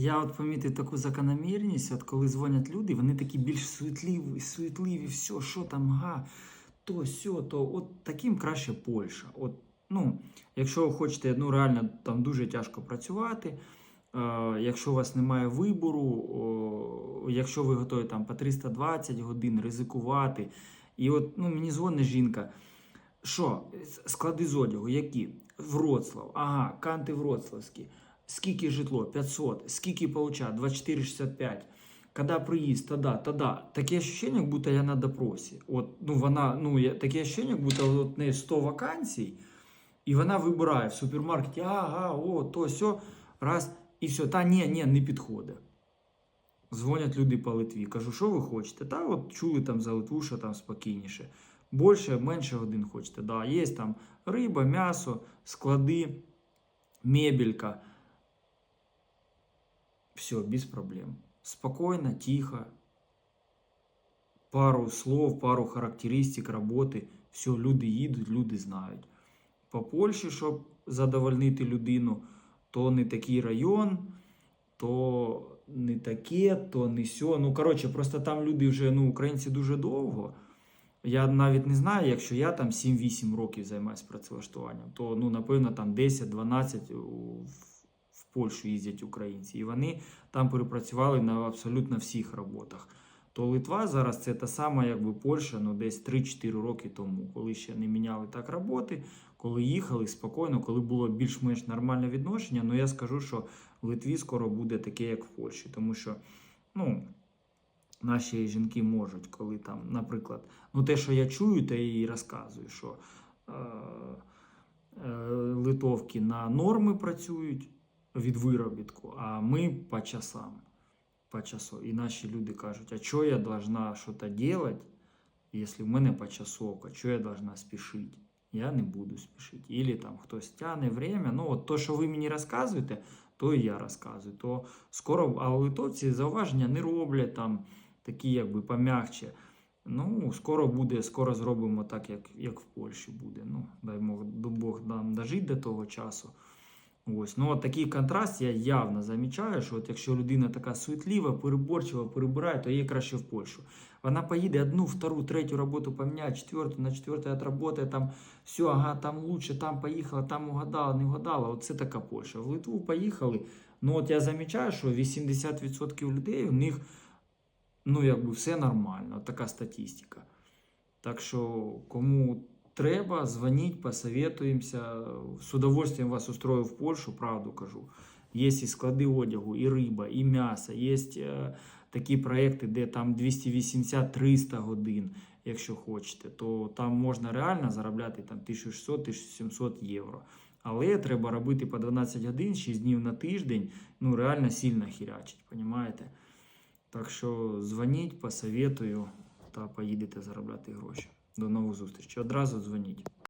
Я от помітив таку закономірність, от коли дзвонять люди, вони такі більш суетливі, суетливі, все, що там, га, то, сьо, то от таким краще Польща. От, ну, якщо ви хочете ну, реально там дуже тяжко працювати, е, якщо у вас немає вибору, о, якщо ви готові там по 320 годин ризикувати, і от ну, мені дзвонить жінка. Що, склади з одягу, які? Вроцлав, ага, канти Вроцлавські. Скільки житло? 500. Скільки получать? 24,65. Когда приїзд, тода, тода. Таке ощущение, як будто я на допросі. От, ну, вона, ну, я, таке ощущение, як будто от, в неї 100 вакансій, і вона вибирає в супермаркеті, ага, о, то, сьо, раз, і все. Та ні, ні, не підходить. Дзвонять люди по Литві. Кажу, що ви хочете? Та от чули там за Литву, що там спокійніше. Більше, менше годин хочете. Да, є там риба, м'ясо, склади, мебелька. Все, без проблем. Спокойно, тихо. Пару слов, пару характеристик роботи. Все, люди їдуть, люди знають. По Польщі, щоб задовольнити людину, то не такий район, то не таке, то не сьо. Ну, коротше, просто там люди вже, ну, українці дуже довго. Я навіть не знаю, якщо я там 7-8 років займаюся працевлаштуванням, то ну, напевно там 10-12 в- Польщу їздять українці. І вони там перепрацювали на абсолютно всіх роботах. То Литва зараз це та сама, якби Польща, ну десь 3-4 роки тому, коли ще не міняли так роботи, коли їхали спокійно, коли було більш-менш нормальне відношення. Ну я скажу, що в Литві скоро буде таке, як в Польщі, тому що ну, наші жінки можуть, коли там, наприклад, ну те, що я чую, те і розказую, що е, е, литовки на норми працюють від виробітку, а ми по часам. По часу. І наші люди кажуть, а що я должна щось робити, якщо в мене почасовка, що я должна спішити? Я не буду спішити. Ілі там хтось тягне время. Ну, от то, що ви мені розказуєте, то і я розказую. То скоро, а литовці зауваження не роблять там такі, якби пом'якче. Ну, скоро буде, скоро зробимо так, як, як в Польщі буде. Ну, дай Бог нам дожити до того часу. Ось, ну от такий контраст я явно замічаю, що от якщо людина така суетлива, переборчива, перебирає, то їй краще в Польщу. Вона поїде одну, втору, третю роботу поміняє, четверту, на четверту отработає, там все, ага, там лучше, там поїхала, там угадала, не угадала. От це така Польща. В Литву поїхали. Ну от я замічаю, що 80% людей у них ну, якби все нормально. Така статистика. Так що, кому треба, дзвоніть, посоветуємося. З удовольствием вас устрою в Польщу, правду кажу. Є і склади одягу, і риба, і м'ясо. Є е, такі проекти, де там 280-300 годин, якщо хочете, то там можна реально заробляти там 1600-1700 євро. Але треба робити по 12 годин, 6 днів на тиждень, ну реально сильно хірячить, понімаєте? Так що дзвоніть, посоветую та поїдете заробляти гроші. До нових зустрічей. Одразу дзвоніть.